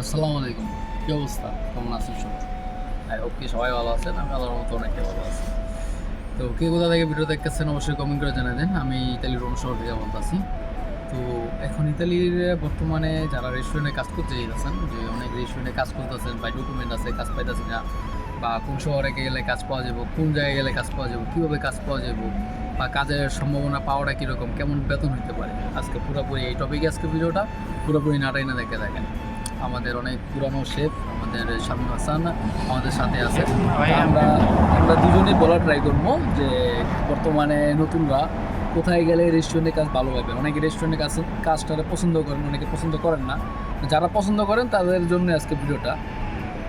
আসসালামু আলাইকুম। কী অবস্থা? কেমন আছেন সবাই? আই হোপ কি সবাই ভালো আছেন, আমি আল্লাহর মতো অনেকটাই ভালো আছি। তো কে কোথা থেকে ভিডিও দেখতেছেন অবশ্যই কমেন্ট করে জানাই দেন। আমি ইতালির রোম শহর থেকে বলতেছি তো এখন ইতালির বর্তমানে যারা রেস্টুরেন্টে কাজ করতে চাইতেছেন যে অনেক রেস্টুরেন্টে কাজ করতেছেন বা ডকুমেন্ট আছে, কাজ পাইতেছি না, বা কোন শহরে গেলে কাজ পাওয়া যাবে কোন জায়গায় গেলে কাজ পাওয়া যাবে কীভাবে কাজ পাওয়া যাবে বা কাজের সম্ভাবনা, পাওয়াটা কীরকম, কেমন বেতন হতে পারে? আজকে পুরোপুরি এই টপিকে আজকে ভিডিওটা পুরোপুরি নাটাই না দেখে দেখেন। আমাদের অনেক পুরানো শেফ আমাদের শামীম হাসান আমাদের সাথে আছে। আমরা আমরা দুজনেই বলার ট্রাই করব যে বর্তমানে নতুনরা কোথায় গেলে রেস্টুরেন্টে কাজ ভালো পাবে? অনেকে রেস্টুরেন্টে কাজ কাজটা পছন্দ করেন অনেকে পছন্দ করেন না। যারা পছন্দ করেন তাদের জন্য আজকে ভিডিওটা।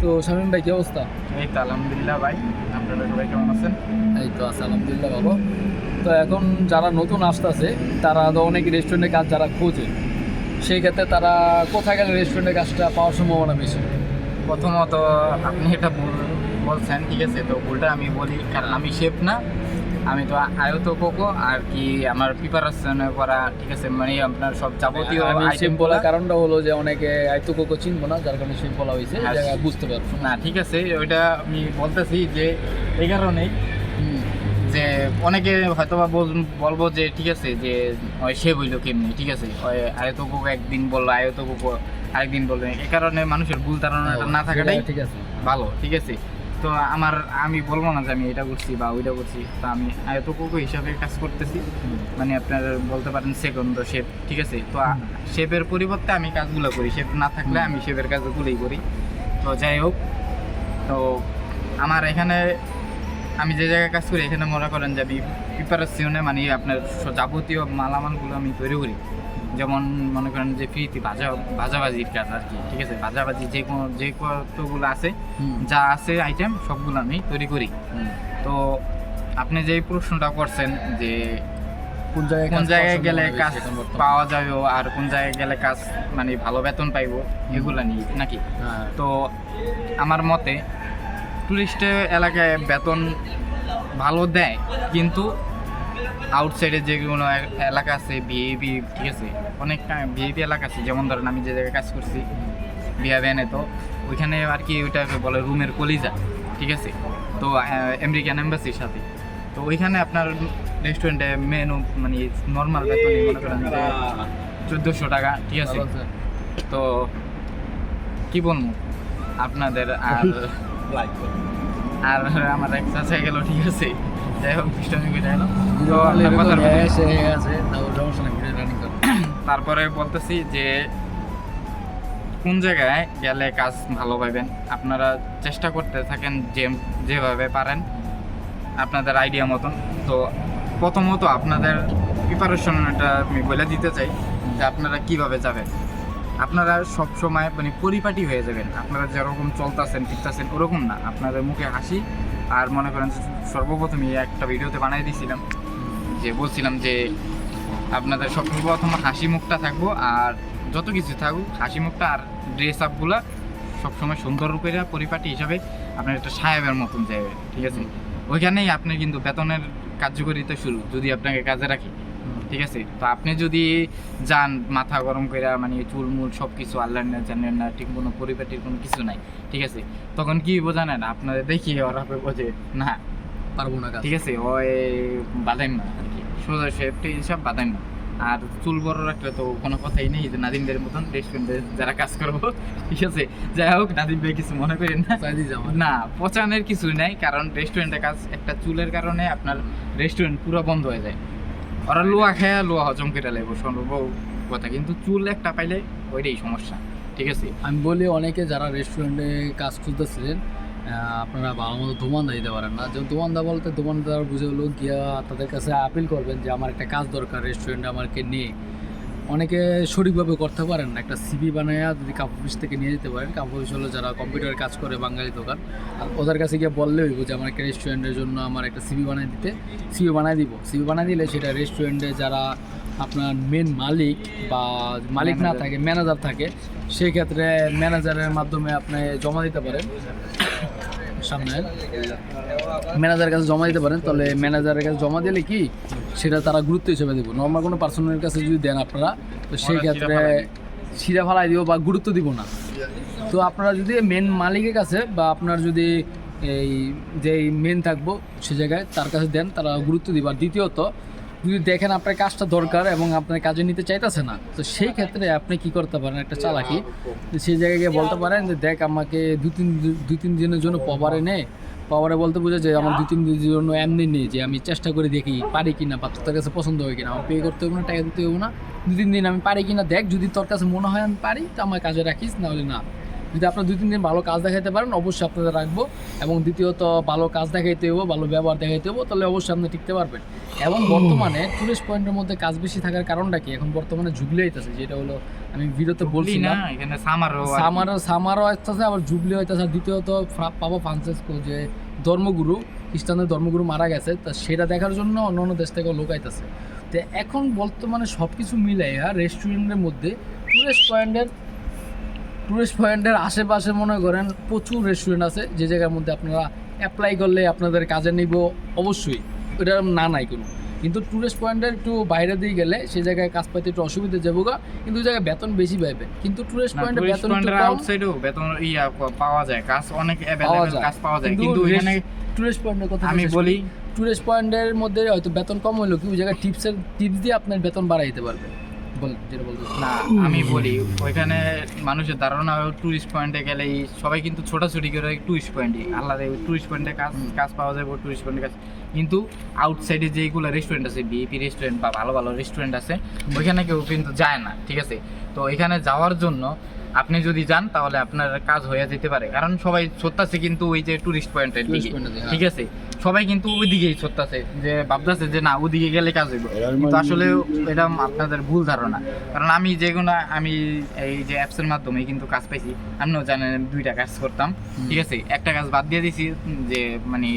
তো শামীম ভাই কি অবস্থা? এই তো আলহামদুলিল্লাহ ভাই আপনারা সবাই কেমন আছেন? এই তো আছে আলহামদুলিল্লাহ ভালো। তো এখন যারা নতুন আসতেছে তারা তো অনেক রেস্টুরেন্টে কাজ যারা খোঁজে। সেই ক্ষেত্রে তারা কোথায় গেলে রেস্টুরেন্টের কাজটা পাওয়ার সম্ভাবনা বেশি? প্রথমত আপনি এটা বলছেন ঠিক আছে? তো ভুলটা আমি বলি কারণ আমি শেফ না। আমি তো আয়ত কোকো আর কি আমার প্রিপারেশন করা ঠিক আছে? মানে আপনার সব যাবতীয় আমি আইটেম বলার কারণটা হলো যে অনেকে আয়তো কোকো চিনবো না যার কারণে শেফ বলা হয়েছে হ্যাঁ। বুঝতে পারব না ঠিক আছে ওইটা আমি বলতেছি যে এই কারণেই যে অনেকে হয়তো বা বলব যে ঠিক আছে যে সে বইলো কেমনি ঠিক আছে? ওই আয়ত কোকো একদিন বলল আয়ত কোকো আরেকদিন বলল। এই কারণে মানুষের ভুল ধারণাটা না থাকাটাই ঠিক আছে। ভালো ঠিক আছে? তো আমার আমি বলব না যে আমি এটা করছি বা ওইটা করছি তো আমি আয়ত কুকু হিসাবে কাজ করতেছি। মানে আপনার বলতে পারেন সেকেন্ড শেপ ঠিক আছে? তো শেপের পরিবর্তে আমি কাজগুলো করি শেপ না থাকলে আমি শেপের কাজগুলোই করি। তো যাই হোক তো আমার এখানে আমি যে জায়গায় কাজ করি এখানে মনে করেন যে আমি প্রিপারেশনে মানে আপনার যাবতীয় মালামালগুলো আমি তৈরি করি। যেমন মনে করেন যে ফ্রিতে ভাজা ভাজাভাজির কাজ আর কি ঠিক আছে? ভাজাভাজি যে কোনো যে কতগুলো আছে যা আছে আইটেম সবগুলো আমি তৈরি করি। তো আপনি যেই প্রশ্নটা করছেন যে কোন জায়গায় কোন জায়গায় গেলে কাজ পাওয়া যাবে আর কোন জায়গায় গেলে কাজ মানে ভালো বেতন পাইবো এগুলো নিয়ে নাকি? হ্যাঁ, তো আমার মতে টুরিস্ট এলাকায় বেতন ভালো দেয় কিন্তু আউটসাইডে যেগুলো এলাকা আছে ভিএপি ঠিক আছে? অনেক ভিএপি এলাকা আছে যেমন ধরেন আমি যে জায়গায় কাজ করছি বিয়া ভ্যানে তো ওইখানে আর কি ওইটাকে বলে রুমের কলিজা ঠিক আছে? তো আমেরিকান এম্বাসির সাথে। তো ওইখানে আপনার রেস্টুরেন্টে মেনু মানে নর্মাল বেতনই মনে করেন যে চোদ্দোশো টাকা ঠিক আছে। তো কি বলব? আপনাদের আর আর আমার এক চাচা গেল ঠিক আছে? যাই হোক দুষ্টামি করে তো কথার আছে, সমস্যা নেই, ভিডিও তারপরে বলতেছি যে কোন জায়গায় গেলে কাজ ভালো পাবেন? আপনারা চেষ্টা করতে থাকেন যে যেভাবে পারেন আপনাদের আইডিয়া মতন। তো প্রথমত আপনাদের প্রিপারেশনটা আমি বলে দিতে চাই যে আপনারা কীভাবে যাবেন? আপনারা সব সময় মানে পরিপাটি হয়ে যাবেন। আপনারা যেরকম চলতেছেন, ফিরতেছেন, ওরকম না। আপনাদের মুখে হাসি আর মনে করেন যে সর্বপ্রথমই একটা ভিডিওতে বানাই দিয়েছিলাম যে বলছিলাম যে আপনাদের সর্বপ্রথম হাসি মুখটা থাকব আর যত কিছু থাকুক, হাসি মুখটা আর ড্রেস আপগুলা সবসময় সুন্দর করে পরিপাটি হিসাবে আপনার একটা সাহেবের মতন যাবে, ঠিক আছে? ওইখানেই আপনি কিন্তু বেতনের কার্যকারিতা শুরু, যদি আপনাকে কাজে রাখি। ঠিক আছে? তো আপনি যদি যান মাথা গরম করে মানে চুল মুল সব কিছু আল্লাহ না জানেন না ঠিক কোনো পরিপাটির কোনো কিছু নাই ঠিক আছে? তখন কি বোঝানেন আপনাদের দেখি ওরা বোঝে না পারব না ঠিক আছে? ওই বাদাম না আর কি। সোজা সেফটি সব বাদাম না। আর চুল বড় রাখলে তো কোনো কথাই নেই যে নাদিমদের মতন রেস্টুরেন্টে যারা কাজ করব। ঠিক আছে? যাই হোক নাদিম ভাই কিছু মনে করেন না। না পচানের কিছু নাই কারণ রেস্টুরেন্টে কাজ একটা চুলের কারণে আপনার রেস্টুরেন্ট পুরো বন্ধ হয়ে যায়। ওরা লোয়া খায় লোয়া হজম করে লাগবো সম্ভব কথা কিন্তু চুল একটা পাইলে ওইটাই সমস্যা, ঠিক আছে? আমি বলি অনেকে যারা রেস্টুরেন্টে কাজ খুঁজতেছিলেন আপনারা ভালো মতো দোমানদা দিতে পারেন না। যেমন দোমানদা বলতে দোমানদার বুঝে হলো গিয়া তাদের কাছে আপিল করবেন যে আমার একটা কাজ দরকার রেস্টুরেন্টে আমাকে নিয়ে। অনেকে সঠিকভাবে করতে পারেন না। একটা সিবি বানায়া যদি কাপড় অফিস থেকে নিয়ে যেতে পারেন কাপড় অফিস হলো যারা কম্পিউটারে কাজ করে বাঙালি দোকান আর ওদের কাছে গিয়ে বললে হইব যে আমার একটা রেস্টুরেন্টের জন্য আমার একটা সিবি বানিয়ে দিতে। সিবি বানিয়ে দিব। সিবি বানিয়ে দিলে সেটা রেস্টুরেন্টে যারা আপনার মেন মালিক বা মালিক না থাকে ম্যানেজার থাকে সেই ক্ষেত্রে ম্যানেজারের মাধ্যমে আপনি জমা দিতে পারেন। সামনে। ম্যানেজারের কাছে জমা দিতে পারেন তাহলে ম্যানেজারের কাছে জমা দিলে কি সেটা তারা গুরুত্ব হিসেবে দেবো। নর্মাল কোনো পার্সোনালের কাছে যদি দেন আপনারা তো সেই ক্ষেত্রে সিরা ফালাই ফালাই দিব বা গুরুত্ব দিব না। তো আপনারা যদি মেন মালিকের কাছে বা আপনার যদি এই যেই মেন থাকব সে জায়গায় তার কাছে দেন তারা গুরুত্ব দিব। আর দ্বিতীয়ত যদি দেখেন আপনার কাজটা দরকার এবং আপনার কাজে নিতে চাইতেছে না, তো সেই ক্ষেত্রে আপনি কি করতে পারেন? একটা চালাকি। সেই জায়গায় গিয়ে বলতে পারেন যে, দেখ, আমাকে দু, তিন দুই তিন দিনের জন্য পাওয়ারে নে। পাওয়ারে বলতে বোঝা যে, আমার দুই তিন দিনের জন্য এমনি নেই যে, আমি চেষ্টা করে দেখি পারি কিনা বা তোর কাছে পছন্দ হয় কিনা। আমার পে করতে হবে না, টাকা দিতে হবে না। দু, তিন দিন আমি পারি কিনা, দেখ, যদি তোর কাছে মনে হয় আমি পারি, তো আমার কাজে রাখিস, নাহলে না। যদি আপনার দুই তিন দিন ভালো কাজ দেখাইতে পারেন অবশ্যই আপনাদের রাখব। এবং দ্বিতীয়ত ভালো কাজ দেখাইতে হব ভালো ব্যবহার দেখাইতে হব তাহলে অবশ্যই আপনি টিকতে পারবেন। এবং বর্তমানে টুরিস্ট পয়েন্টের মধ্যে কাজ বেশি থাকার কারণটা কি? এখন বর্তমানে ঝুগলে হইতেছে যেটা হলো আমি ভিডিওতে বলছি না। এখানে সামারও আর কি। সামার সামারও আসতেছে আবার জুবলি হইতেছে আর দ্বিতীয়ত পাবো ফ্রান্সিসকো যে ধর্মগুরু খ্রিস্টানদের ধর্মগুরু মারা গেছে তা সেটা দেখার জন্য অন্য অন্য দেশ থেকে লোক আইতেছে। তো এখন বর্তমানে সব কিছু মিলাইয়া রেস্টুরেন্টের মধ্যে টুরিস্ট পয়েন্টের টুরিস্ট পয়েন্টের আশেপাশে মনে করেন প্রচুর রেস্টুরেন্ট আছে যে জায়গার মধ্যে আপনারা অ্যাপ্লাই করলে আপনাদের কাজে নিব অবশ্যই। এটা না নাই কোনো। কিন্তু টুরিস্ট পয়েন্টের একটু বাইরে দিয়ে গেলে সেই জায়গায় কাজ পাইতে একটু অসুবিধা যাব গা কিন্তু ওই জায়গায় বেতন বেশি পাইবে। কিন্তু টুরিস্ট পয়েন্টে বেতন এও বেতন ইয়া পাওয়া যায় কাজ অনেক পাওয়া অ্যাভেলেবল যায়। কাজ পাওয়া যায়। কিন্তু এখানে টুরিস্ট পয়েন্টের কথা আমি বলি টুরিস্ট পয়েন্টের মধ্যে হয়তো বেতন কম হইল কি ওই জায়গায় টিপসের টিপস দিয়ে আপনার বেতন বাড়াইতে পারবে। না, আমি বলি, ওইখানে মানুষের ধারণা টুরিস্ট পয়েন্টে গেলেই সবাই কিন্তু ছোটাছুটি করে টুরিস্ট পয়েন্টে আল্লাহ টুরিস্ট পয়েন্টে কাজ কাজ পাওয়া যায় টুরিস্ট পয়েন্টে কাজ। কিন্তু আউটসাইডে যেগুলো রেস্টুরেন্ট আছে বিএপি রেস্টুরেন্ট বা ভালো ভালো রেস্টুরেন্ট আছে, ওইখানে কেউ কিন্তু যায় না, ঠিক আছে? তো এখানে যাওয়ার জন্য আপনি যদি যান তাহলে আপনার কাজ হয়ে যেতে পারে। কারণ সবাই ছত্তাছে কিন্তু ওই যে টুরিস্ট পয়েন্টের দিকে ঠিক আছে? সবাই কিন্তু ওইদিকেই ছত্তাছে যে ভাবতেছে যে না ওদিকে গেলে কাজ হইব। কিন্তু আসলে এটা আপনাদের ভুল ধারণা। কারণ আমি যেগুলো আমি এই যে অ্যাপসের মাধ্যমে কিন্তু কাজ পাইছি। আমিও জানেন দুইটা কাজ করতাম। ঠিক আছে? একটা কাজ বাদ দিয়ে দিছি যে মানে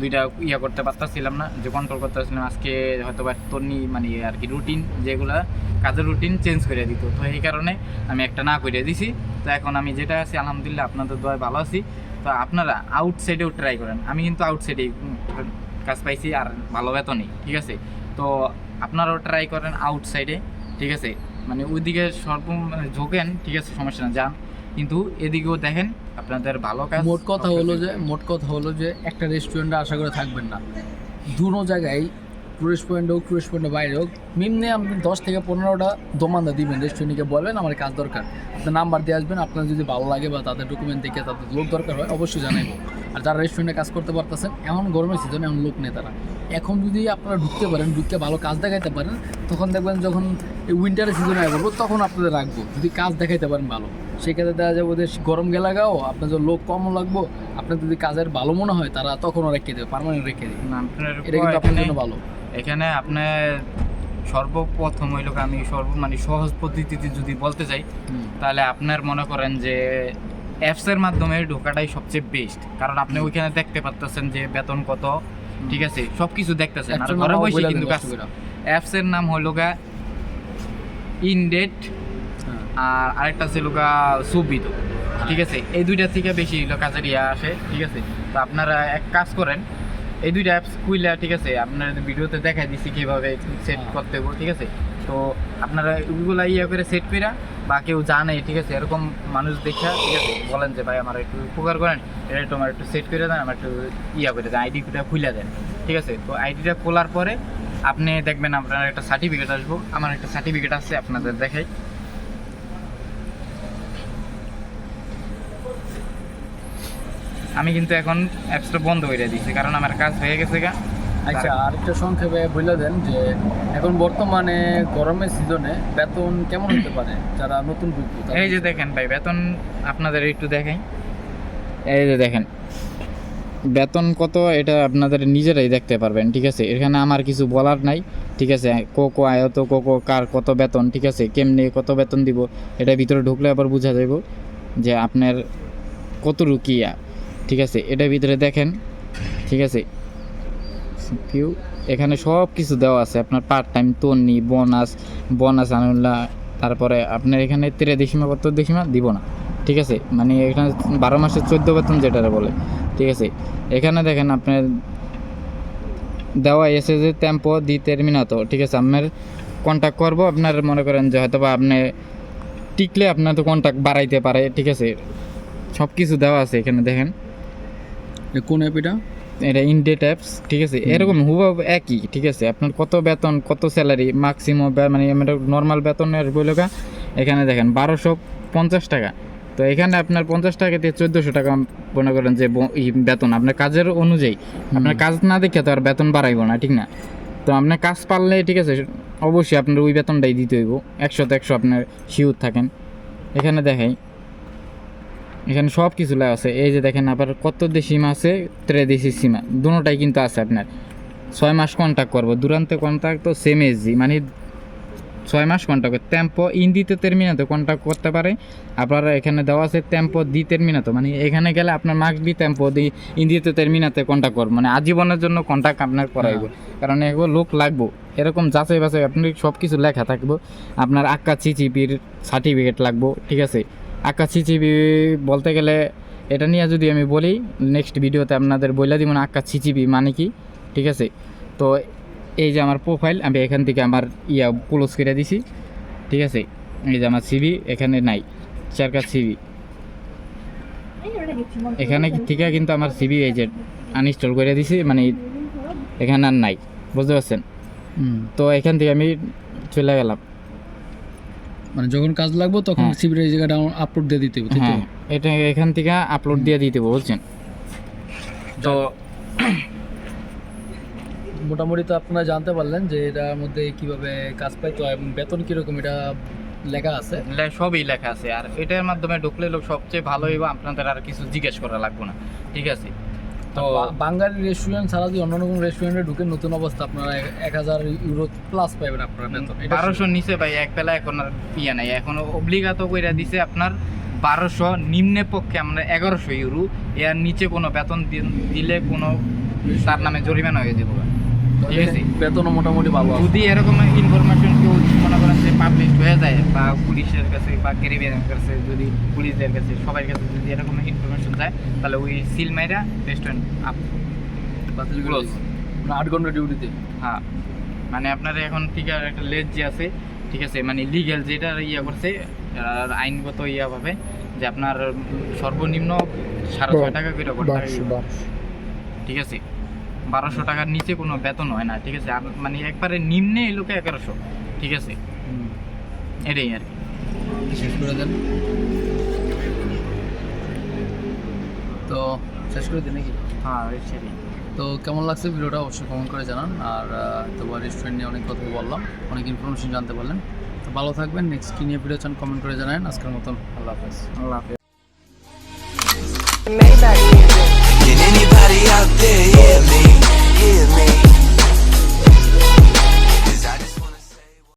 দুইটা ইয়ে করতে পারতাছিলাম না, যে কন্ট্রোল করতে পারছিলাম আজকে হয়তো বা তন্নি মানে আর কি রুটিন যেগুলা, কাজের রুটিন চেঞ্জ করে দিত। তো এই কারণে আমি একটা না করে দিছি। তো এখন আমি যেটা আছি, আলহামদুলিল্লাহ আপনাদের দয় ভালো আছি। তো আপনারা আউটসাইডেও ট্রাই করেন। আমি কিন্তু আউটসাইডেই কাজ পাইছি আর ভালো বেতনই ঠিক আছে? তো আপনারাও ট্রাই করেন আউটসাইডে ঠিক আছে? মানে ওইদিকে সর্ব মানে ঝোঁকেন, ঠিক আছে? সমস্যা না যান। কিন্তু এদিকেও দেখেন আপনাদের ভালো কাজ মোট কথা হলো যে মোট কথা হলো যে একটা রেস্টুরেন্টে আশা করে থাকবেন না। দুনো জায়গায় টুরিস্ট পয়েন্ট হোক টুরিস্ট পয়েন্টের বাইরে হোক মিমনে আপনি দশ থেকে পনেরোটা দোমান্দা দিবেন রেস্টুরেন্টকে বলবেন আমার কাজ দরকার। আপনার নাম্বার দিয়ে আসবেন আপনার যদি ভালো লাগে বা তাদের ডকুমেন্ট দেখে তাদের লোক দরকার হয় অবশ্যই জানাইবো। আর যারা রেস্টুরেন্টে কাজ করতে পারতেছেন এমন গরমের সিজনে এমন লোক নেই তারা। এখন যদি আপনারা ঢুকতে পারেন ঢুকতে ভালো কাজ দেখাইতে পারেন তখন দেখবেন যখন উইন্টারের সিজনে আসব তখন আপনাদের রাখব। যদি কাজ দেখাইতে পারেন ভালো। সেক্ষেত্রে দেখা যাবে ওদের গরম গেলা গাও আপনার যদি লোক কমও লাগবো আপনার যদি কাজের ভালো মনে হয় তারা তখনও রেখে দেবে পারমানেন্ট রেখে দেবে। এটা কিন্তু আপনার জন্য ভালো। এখানে আপনার সর্বপ্রথম হইল আমি সর্ব মানে সহজ পদ্ধতিতে যদি বলতে চাই তাহলে আপনার মনে করেন যে অ্যাপসের মাধ্যমে ঢোকাটাই সবচেয়ে বেস্ট কারণ আপনি ওইখানে দেখতে পারতেছেন যে বেতন কত ঠিক আছে? সব কিছু দেখতেছেন। আর ঘরে বসে কিন্তু কাজ অ্যাপসের নাম হলো গা ইনডেট হ্যাঁ। আর আরেকটা ছিল গা সুবিধ ঠিক আছে? এই দুইটা থেকে বেশি কাজের ইয়া আসে ঠিক আছে? তো আপনারা এক কাজ করেন এই দুইটা অ্যাপস খুইলা ঠিক আছে আপনারা ভিডিওতে দেখাই দিছি কীভাবে সেট হ্যাঁ। করতে হবে ঠিক আছে। তো আপনারা ওইগুলা ইয়া করে সেট কইরা বা কেউ জানে ঠিক আছে এরকম মানুষ দেখা ঠিক আছে বলেন যে ভাই আমার একটু উপকার করেন। এটা একটু আমার একটু সেট করে দেন আমার একটু ইয়া করে দেন আইডিটা খুলে দেন ঠিক আছে। তো আইডিটা খোলার পরে আপনি দেখবেন আপনার একটা সার্টিফিকেট আসব আমার একটা সার্টিফিকেট আছে আপনাদের দেখাই। আমি কিন্তু এখন অ্যাপসটা বন্ধ করে দিয়েছি কারণ আমার কাজ হয়ে গেছে গা। আচ্ছা আরেকটা সংক্ষেপে বলে দেন যে এখন বর্তমানে গরমের সিজনে বেতন কেমন হতে পারে যারা নতুন এই যে দেখেন ভাই বেতন আপনাদের একটু দেখাই। এই যে দেখেন বেতন কত এটা আপনাদের নিজেরাই দেখতে পারবেন ঠিক আছে? এখানে আমার কিছু বলার নাই ঠিক আছে? কো কো আয়ত কো কো কার কত বেতন ঠিক আছে? কেমনে কত বেতন দিব এটা ভিতরে ঢুকলে আবার বোঝা যাব যে আপনার কত রুকিয়া ঠিক আছে, এটা ভিতরে দেখেন, ঠিক আছে। ফিউ এখানে সব কিছু দেওয়া আছে, আপনার পার্ট টাইম তন্নি বোনাস বোনাস আনুল্লাহ তারপরে আপনার এখানে তেরে দেশিমা কত দেশিমা দিব না, ঠিক আছে। মানে এখানে বারো মাসের চোদ্দ বেতন যেটা বলে, ঠিক আছে। এখানে দেখেন আপনার দেওয়া এসে যে টেম্পো দি তেরমিনাতো ঠিক আছে। আপনার কন্ট্যাক্ট করব, আপনার মনে করেন যে হয়তো বা আপনি টিকলে আপনার তো কন্ট্যাক্ট বাড়াইতে পারে, ঠিক আছে। সব কিছু দেওয়া আছে এখানে দেখেন। কোন অ্যাপ এটা? এটা ইনডেট অ্যাপস ঠিক আছে? এরকম হুবহু একই ঠিক আছে? আপনার কত বেতন কত স্যালারি ম্যাক্সিমাম মানে নর্মাল বেতনের বইলকা এখানে দেখেন বারোশো পঞ্চাশ টাকা। তো এখানে আপনার পঞ্চাশ টাকা দিয়ে চোদ্দোশো টাকা মনে করেন যে বেতন। আপনার কাজের অনুযায়ী আপনার কাজ না দেখে তো আর বেতন বাড়াইব না ঠিক না? তো আপনার কাজ পারলে ঠিক আছে অবশ্যই আপনার ওই বেতনটাই দিতে হইব। একশো তো একশো আপনার শিওর থাকেন। এখানে দেখাই। এখানে সব কিছু লেখা আছে। এই যে দেখেন আবার কত দেশি সীমা আছে ত্রেদেশি সীমা। দুটোটাই কিন্তু আছে আপনার। ছয় মাস কন্ট্যাক্ট করব। দুরান্তে কন্ট্যাক্ট তো সেম এসজি মানে ছয় মাস কন্ট্যাক্ট টেম্পো ইন্দিতে তেরমিনাতে কন্ট্যাক্ট করতে পারে। আপনারা এখানে দেওয়া আছে টেম্পো দি তেরমিনাতে মানে এখানে গেলে আপনার মার্কস বি টেম্পো দি ইন্দিতে তেরমিনাতে কন্ট্যাক্ট করব। মানে আজীবনের জন্য কন্ট্যাক্ট আপনার করাইব। কারণ এগুলো লোক লাগবো। এরকম যাচাই বাছাই আপনি সব কিছু লেখা থাকব। আপনার আক্কা চিচিপির সার্টিফিকেট লাগবো। ঠিক আছে? আক্কা চিচিপি বলতে গেলে এটা নিয়ে যদি আমি বলি নেক্সট ভিডিওতে আপনাদের বলে দিব না আক্কা চিচিপি মানে কি? ঠিক আছে? তো এই যে আমার প্রোফাইল আমি এখান থেকে আমার ইয়া ক্লোজ করে দিছি। ঠিক আছে? এই যে আমার সিভি এখানে নাই। চারকার সিবি এখানে থেকে কিন্তু আমার সিভি এই যে আনইনস্টল করে দিছি মানে এখানে আর নাই। বুঝতে পারছেন? তো এখান থেকে আমি চলে গেলাম। মানে যখন কাজ লাগবে তখন। সিবির এই জায়গাটা আপলোড দিয়ে দিতে হবে? হ্যাঁ এটা এখান থেকে আপলোড দিয়ে দিতে হবে, বুঝছেন তো মোটামুটি তো আপনারা জানতে পারলেন যে এটার মধ্যে কীভাবে কাজ পাইতো এবং বেতন কীরকম এটা লেখা আছে সবই লেখা আছে আর এটার মাধ্যমে ঢুকলে লোক সবচেয়ে ভালো হইব আপনাদের আর কিছু জিজ্ঞেস করা লাগবে না ঠিক আছে তো বাঙালি রেস্টুরেন্ট ছাড়া যদি অন্য কোনো রেস্টুরেন্টে ঢুকে নতুন অবস্থা আপনারা এক হাজার ইউরো প্লাস পাইবেন আপনারা বেতন। বারোশো নিচে ভাই এক বেলা এখন আর ইয়ে নাই। এখন অব্লিগাত কইরা দিছে আপনার বারোশো নিম্নে পক্ষে আমরা এগারোশো ইউরো এর নিচে কোনো বেতন দিলে কোনো তার নামে জরিমানা হয়ে যাবে। ঠিক আছে? বেতনও মোটামুটি ভালো যদি এরকম ইনফরমেশন কেউ পাবলিশ হয়ে যায় বা পুলিশের কাছে বা ক্যারিবিয়ানের কাছে যদি পুলিশদের কাছে সবার কাছে যদি এরকম ইনফরমেশন যায় তাহলে ওই সিল মাইরা রেস্টুরেন্ট আপ। মানে আট ঘণ্টা ডিউটিতে হ্যাঁ। মানে আপনার এখন ঠিক আছে একটা লেজ যে আছে ঠিক আছে মানে লিগ্যাল যেটা ইয়ে করছে আর আইনগত ইয়া ভাবে যে আপনার সর্বনিম্ন সাড়ে ছয় টাকা করে। ঠিক আছে? বারোশো টাকার নিচে কোনো বেতন হয় না ঠিক আছে? আর মানে একবারে নিম্নে এই লোকে এগারোশো ঠিক আছে? এটাই আর কি। শেষ করে দেন। তো শেষ করে দিন নাকি? হ্যাঁ সেটাই। তো কেমন লাগছে ভিডিওটা অবশ্যই কমেন্ট করে জানান। আর তোমার রেস্টুরেন্ট নিয়ে অনেক কথা বললাম অনেক ইনফরমেশন জানতে পারলেন। তো ভালো থাকবেন নেক্সট কী নিয়ে ভিডিও চান কমেন্ট করে জানান। আজকের মতন আল্লাহ হাফেজ। আল্লাহ হাফেজ। Maybach. Can anybody out there